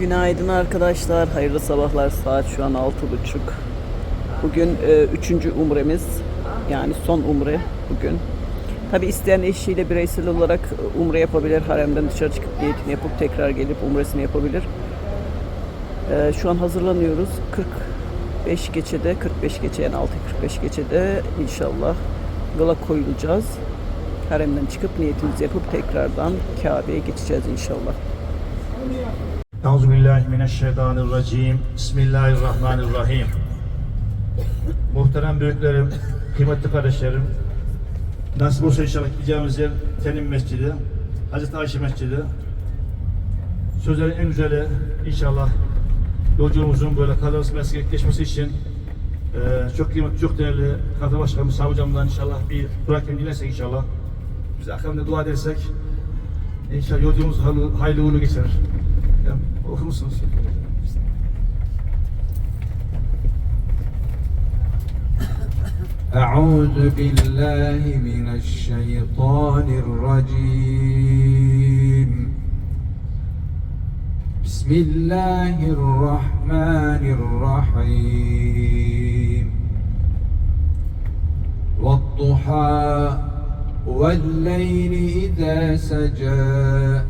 Günaydın arkadaşlar. Hayırlı sabahlar. Saat şu an 6.30. Bugün e, üçüncü umremiz. Yani son umre bugün. Tabi isteyen eşiyle bireysel olarak e, umre yapabilir. Haremden dışarı çıkıp niyetini yapıp tekrar gelip umresini yapabilir. E, şu an hazırlanıyoruz. 45 geçede, 45 geçe yani 6.45 geçede inşallah yola koyulacağız. Haremden çıkıp niyetimizi yapıp tekrardan Kabe'ye geçeceğiz inşallah. Euzubillahimineşşeytanirracim. Bismillahirrahmanirrahim. Muhterem büyüklerim, kıymetli kardeşlerim. Nasip olsa inşallah gideceğimiz yer Tenim Mescidi, Hazreti Ayşe Mescidi. Sözlerin en güzeli inşallah yolculuğumuzun böyle kazası meslek geçmesi için eee, çok kıymetli, çok değerli Kafe Başkanımız Hocam'dan inşallah bir bırakın dinlersek inşallah. Biz akşamda dua edersek inşallah yolculuğumuz hayırlı uğurlu geçer. Okur musunuz? أعوذ بالله من الشيطان الرجيم بسم الله الرحمن الرحيم والضحى والليل إذا سجى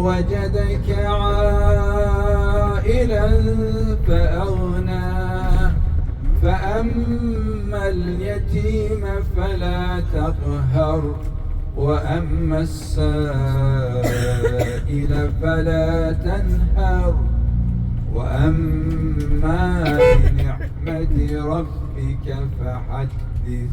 ووجدك عائلا فأغنى. فأما اليتيم فلا تقهر وأما السائل فلا تنهر. وأما بنعمة ربك فحدث.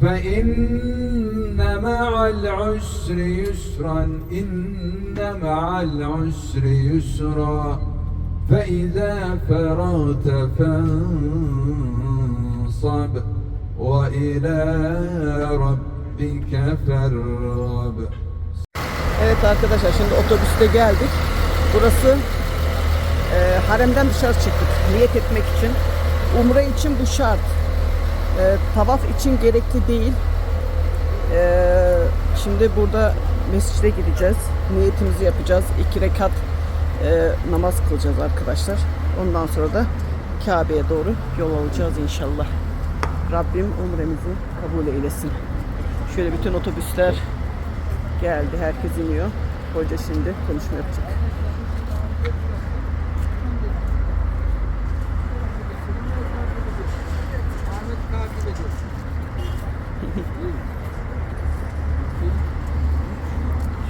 فإن مع العسر يسرا إن مع العسر يسرا فإذا فرغت فانصب وإلى ربك فارغب Evet arkadaşlar şimdi otobüste geldik. Burası e, haremden dışarı çıktık niyet etmek için. Umre için bu şart. E, tavaf için gerekli değil. E, şimdi burada mescide gideceğiz. Niyetimizi yapacağız. İki rekat e, namaz kılacağız arkadaşlar. Ondan sonra da Kabe'ye doğru yol alacağız inşallah. Rabbim umremizi kabul eylesin. Şöyle bütün otobüsler geldi. Herkes iniyor. Hoca şimdi konuşma yapacak.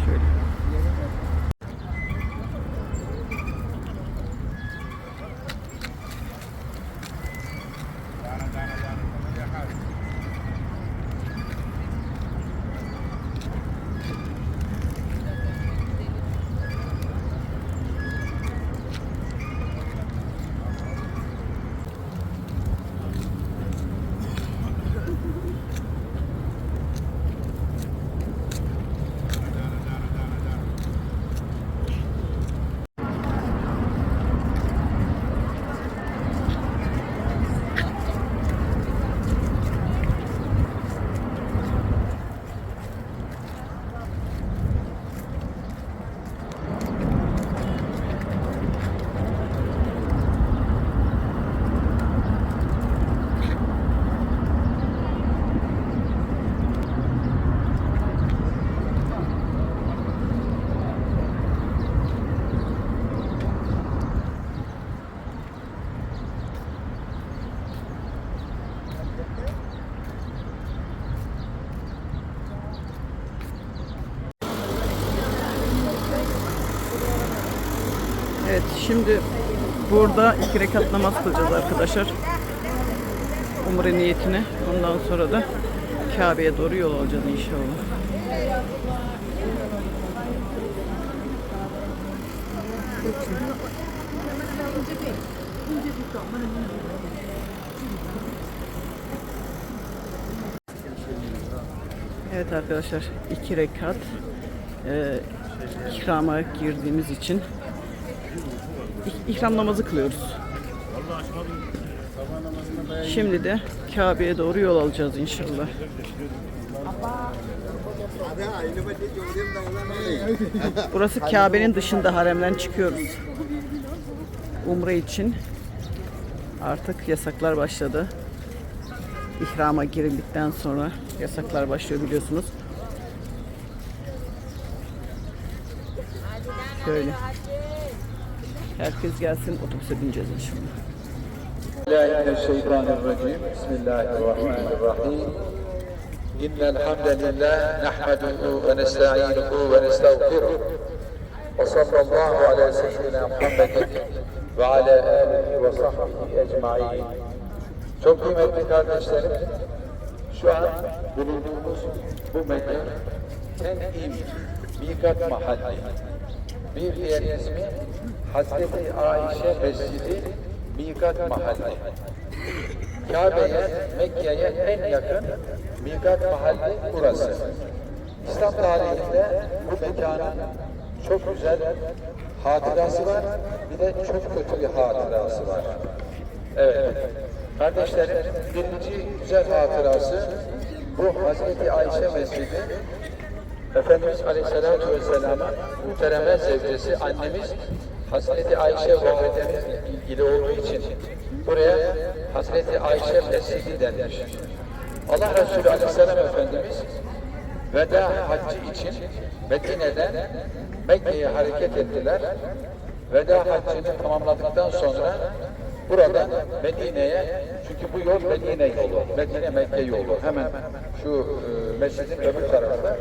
Şöyle. Şimdi burada iki rekat namaz kılacağız arkadaşlar. Umre niyetine. Ondan sonra da Kabe'ye doğru yol alacağız inşallah. Evet arkadaşlar iki rekat e, ihrama girdiğimiz için ihram namazı kılıyoruz. Şimdi de Kabe'ye doğru yol alacağız inşallah. Burası Kabe'nin dışında haremden çıkıyoruz. Umre için artık yasaklar başladı. İhrama girildikten sonra yasaklar başlıyor biliyorsunuz. Şöyle. Herkes gelsin otobüse bineceğiz inşallah. الله من الشيطان الرجيم بسم الله الرحمن الرحيم إن الحمد لله نحمده ونستعينه ونستغفره وصلى الله على سيدنا محمد وعلى آله وصحبه أجمعين Çok kıymetli kardeşlerim, şu an bulunduğumuz bu mekan Ten'im Mikat Mahalli. Bir diğer ismi Hazreti Ayşe Mescidi Mikat Mahalli. Kabe'ye, Mekke'ye en yakın Mikat Mahalli burası. İslam tarihinde bu mekanın çok güzel hatırası var, bir de çok kötü bir hatırası var. Evet. Kardeşlerim, birinci güzel hatırası bu Hazreti Ayşe Mescidi. Efendimiz Aleyhisselatü Vesselam'ın muhtereme zevcesi annemiz Hazreti Ayşe validemizle ilgili olduğu için buraya Hazreti Ayşe Mescidi denmiş. Allah Resulü Aleyhisselam Efendimiz veda haccı için Medine'den Mekke'ye hareket ettiler. Veda haccını tamamladıktan sonra buradan Medine'ye çünkü bu yol Medine yolu, Medine Mekke yolu hemen şu e, mescidin öbür tarafında.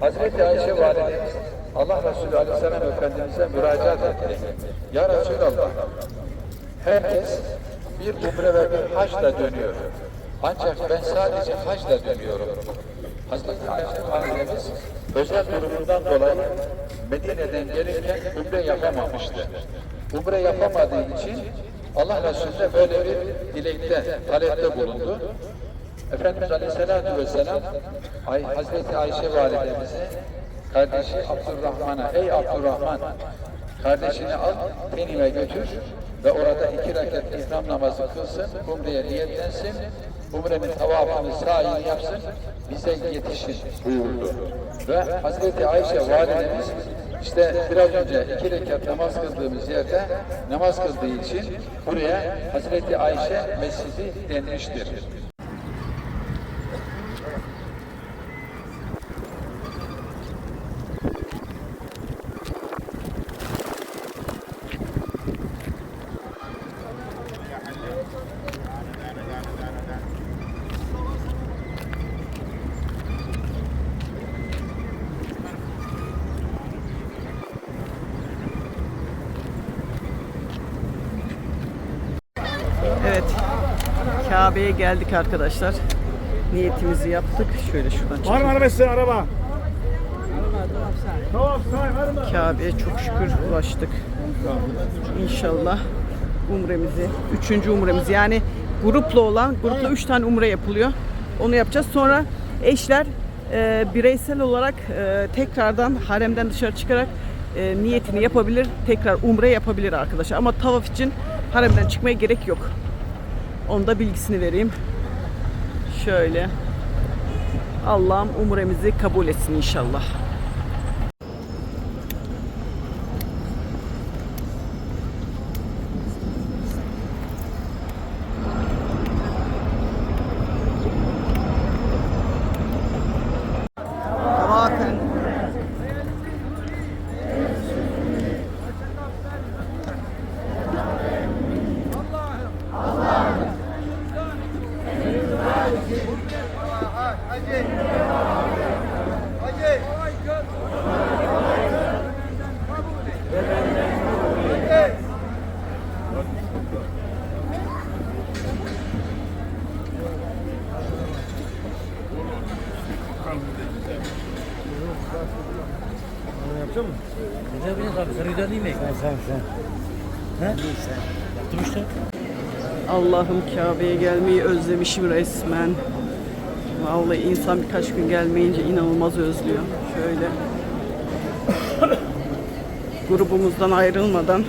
Hazreti Ayşe validemiz Allah Resulü Aleyhisselam Efendimiz'e müracaat etti. Ya Resulallah herkes bir umre ve bir haçla dönüyor. Ancak ben sadece haçla dönüyorum. Hazreti Ayşe validemiz özel durumundan dolayı Medine'den gelirken umre yapamamıştı. Umre yapamadığı için Allah Resulü böyle bir dilekte, talepte bulundu. Efendimiz Aleyhisselatü Vesselam Ay, Hazreti Ayşe validemizi kardeşi Abdurrahman'a ey Abdurrahman kardeşini al Tenim'e götür ve orada iki rekat ihram namazı kılsın, umreye niyetlensin, umrenin tavafını sahini yapsın, bize yetişin buyurdu. Ve Hazreti Ayşe validemiz işte biraz önce iki rekat namaz kıldığımız yerde namaz kıldığı için buraya Hazreti Ayşe Mescidi denmiştir. Evet. Kabe'ye geldik arkadaşlar. Niyetimizi yaptık. Şöyle şuradan Var çıkalım. mı araba size araba? Var? Kabe'ye çok şükür ulaştık. İnşallah umremizi, üçüncü umremiz yani grupla olan, grupla üç tane umre yapılıyor. Onu yapacağız. Sonra eşler e, bireysel olarak e, tekrardan haremden dışarı çıkarak e, niyetini yapabilir, tekrar umre yapabilir arkadaşlar. Ama tavaf için haremden çıkmaya gerek yok. Onu da bilgisini vereyim. Şöyle. Allah'ım umremizi kabul etsin inşallah. Allah'ım Kabe'ye gelmeyi özlemişim resmen. Vallahi insan birkaç gün gelmeyince inanılmaz özlüyor. Şöyle grubumuzdan ayrılmadan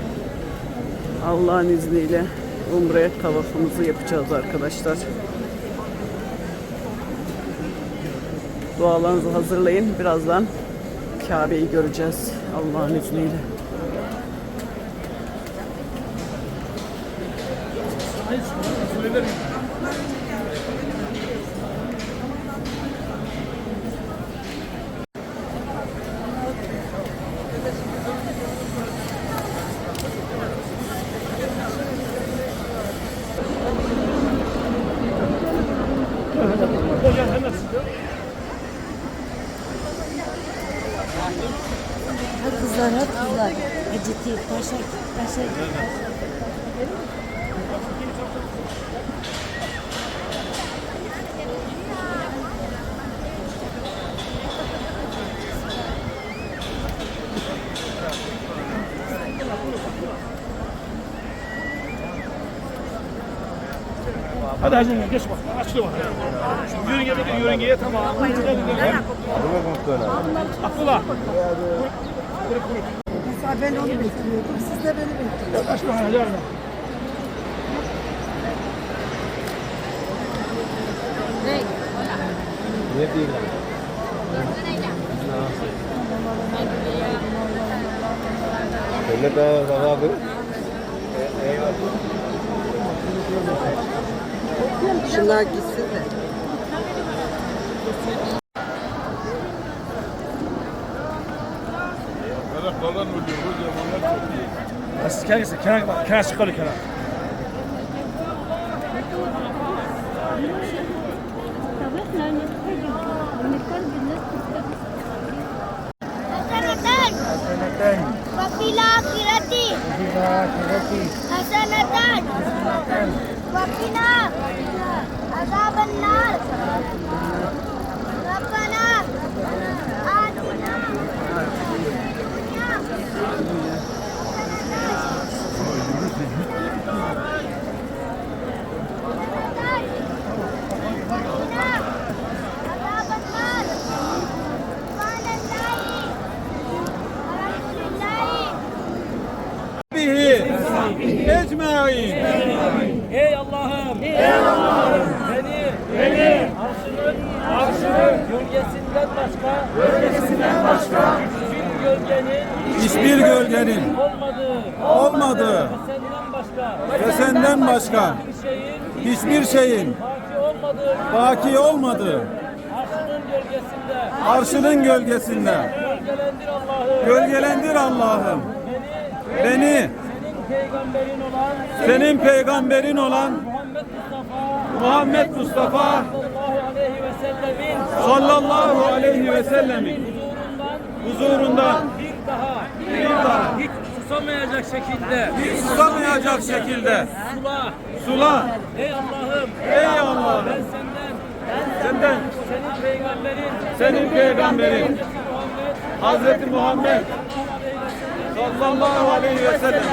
Allah'ın izniyle Umre tavafımızı yapacağız arkadaşlar. Dualarınızı hazırlayın. Birazdan Kabe'yi göreceğiz Allah'ın izniyle. Ha kızlar ha kızlar. Acıtı paşa paşa. Hadi hacı geç bak. Açlı bak. Yörüngeye yörüngeye tamam. Abdullah. Mesela ben onu bekliyordum. Siz de beni bekliyorsunuz. Aç bakalım hadi hadi. Şunlar gitsin de. can I get can I? can I circle can I? وفي الآخرة حسنة وقنا عذاب النار. Ey Allah'ım. Ey Allah'ım. Beni. Beni. Arşının. Arşının. Gölgesinden başka. Gölgesinden başka. Hiçbir gölgenin. Hiçbir gölgenin Olmadığı. olmadığı Ve senden başka. ve senden başka Bir şeyin. hiçbir şeyin Baki olmadığı. baki olmadığı Arşının gölgesinde. arşının gölgesinde Gölgelendir Allah'ım. gölgelendir Allah'ım. Beni. Beni peygamberin olan. senin peygamberin olan Muhammed Mustafa. Muhammed Mustafa Sallallahu aleyhi ve sellemin. sallallahu aleyhi ve sellemin Huzurundan. huzurunda Bir daha. bir daha Hiç susamayacak şekilde. susamayacak şekilde Sula. sula Ey Allah'ım. ey Allah'ım Ben senden. senden Senin peygamberin. senin peygamberin. Hazreti Muhammed sallallahu aleyhi ve sellem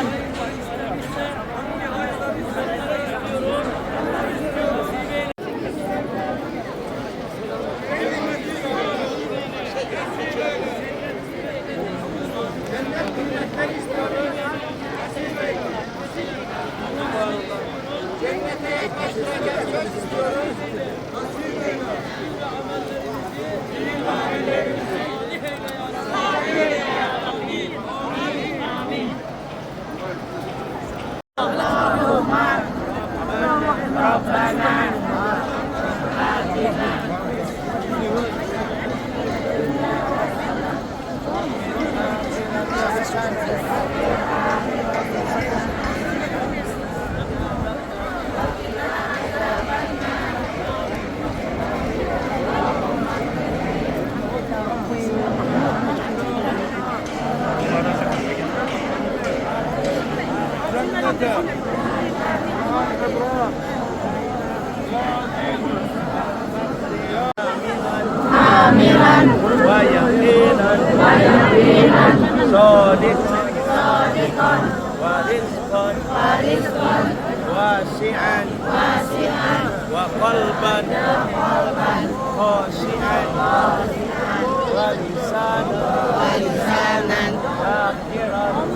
Amilan wa yaqinan wa yaqinan sadiq sadiqan wa rizqan wa rizqan wasi'an wasi'an wa qalban qalban khashi'an wa lisanan wa lisanan akhiran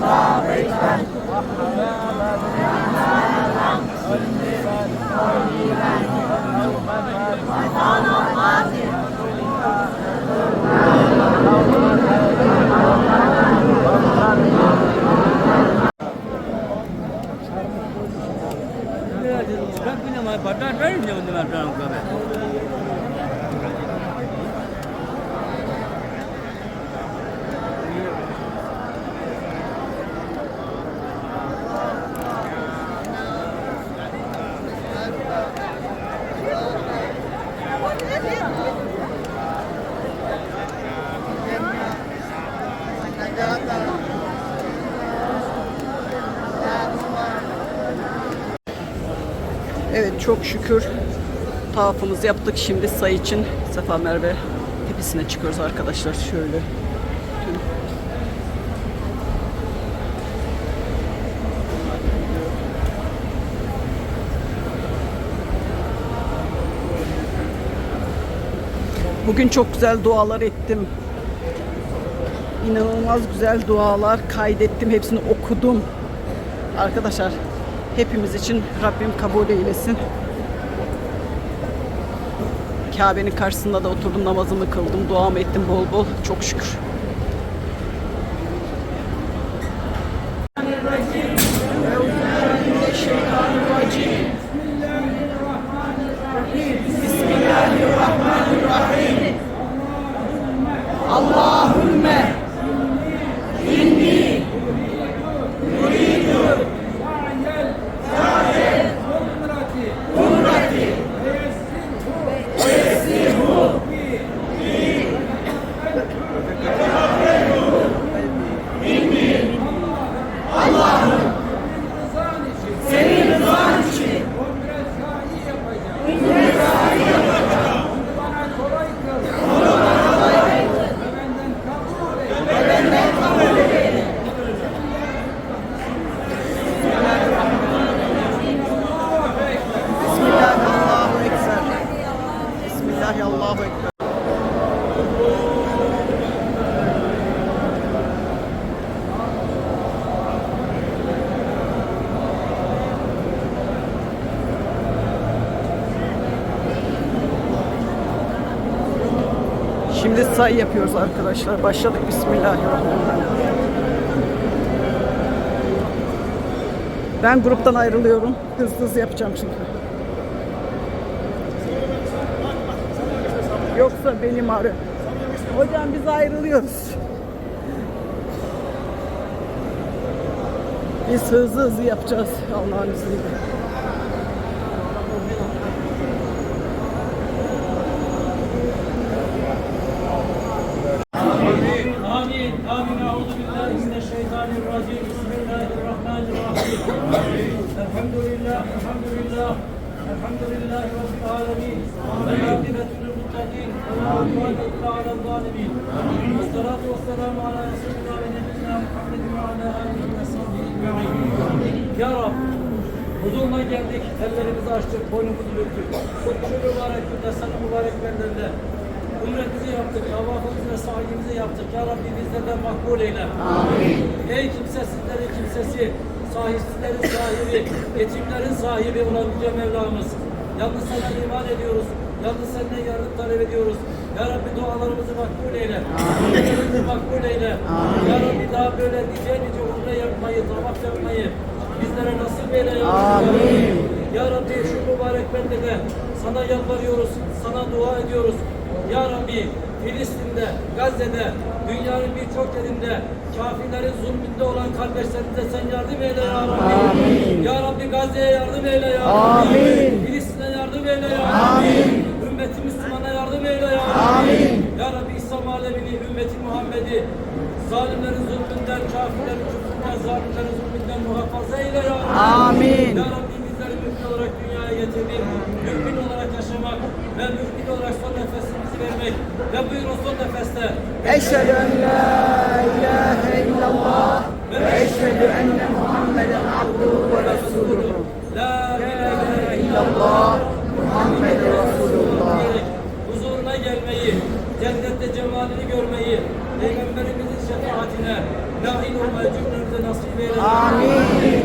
çok şükür tavafımızı yaptık. Şimdi sayı için Safa Merve tepesine çıkıyoruz arkadaşlar. Şöyle. Bugün çok güzel dualar ettim. İnanılmaz güzel dualar kaydettim. Hepsini okudum. Arkadaşlar hepimiz için Rabbim kabul eylesin. Kabe'nin karşısında da oturdum namazımı kıldım, duamı ettim bol bol. Çok şükür. Allahümme Say yapıyoruz arkadaşlar. Başladık. Bismillahirrahmanirrahim. Ben gruptan ayrılıyorum. Hızlı hızlı yapacağım çünkü. Yoksa benim ağrı. Hocam biz ayrılıyoruz. Biz hızlı hızlı yapacağız Allah'ın izniyle. الحمد لله رب العالمين والعاقبة للمتقين ولا عدوان إلا على الظالمين والصلاة والسلام على رسولنا ونبينا محمد وعلى آله وصحبه أجمعين يا رب Huzuruna geldik, ellerimizi açtık, boynumuzu büktük. Şu mübarek günde, sana mübarek benlerle Umretimizi yaptık, tavafımızı ve sahibimizi yaptık. Ya Rabbi bizlerden makbul eyle. Amin. Ey kimsesizlerin kimsesi, sahipsizlerin sahibi, yetimlerin sahibi olan Yüce Mevlamız. Yalnız sana iman ediyoruz. Yalnız senden yardım talep ediyoruz. Ya Rabbi dualarımızı makbul eyle. Umretimizi makbul eyle. Ya Rabbi daha böyle nice nice umre yapmayı, tavaf yapmayı bizlere nasip eyle. Ya Amin. Ya Rabbi şu mübarek bende de sana yalvarıyoruz, sana dua ediyoruz. Ya Rabbi Filistin'de, Gazze'de, dünyanın birçok yerinde kafirlerin zulmünde olan kardeşlerimize sen yardım eyle ya Rabbi. Amin. Ya Rabbi Gazze'ye yardım eyle ya Rabbi. Amin. Filistin'e yardım eyle ya Rabbi. Amin. Ümmeti Müslümana yardım eyle ya Rabbi. Amin. Ya Rabbi İslam alemini, ümmeti Muhammed'i zalimlerin zulmünden, kafirlerin küfründen zalimlerin zulmünden muhafaza eyle ya Rabbi. Amin. Ya Rabbi bizleri mümin olarak dünyaya getirdin. Mümin olarak yaşamak ve mümin olarak son nefesimizi vermek. Ve buyurun son nefeste Eşhedü en la ilahe illallah ve eşhedü enne Muhammeden abduhu ve resuluhu. La ilahe İllallah Muhammed Resulullah. huzuruna gelmeyi, cennette cemalini görmeyi, Peygamberimizin şefaatine nail olmayı cümlemize nasip eyle. Amin.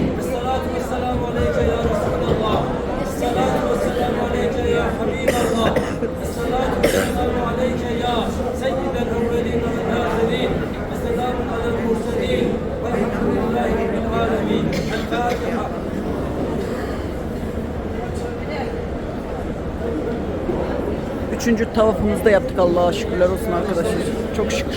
Üçüncü tavafımızı da yaptık Allah'a şükürler olsun arkadaşlar. Çok şükür.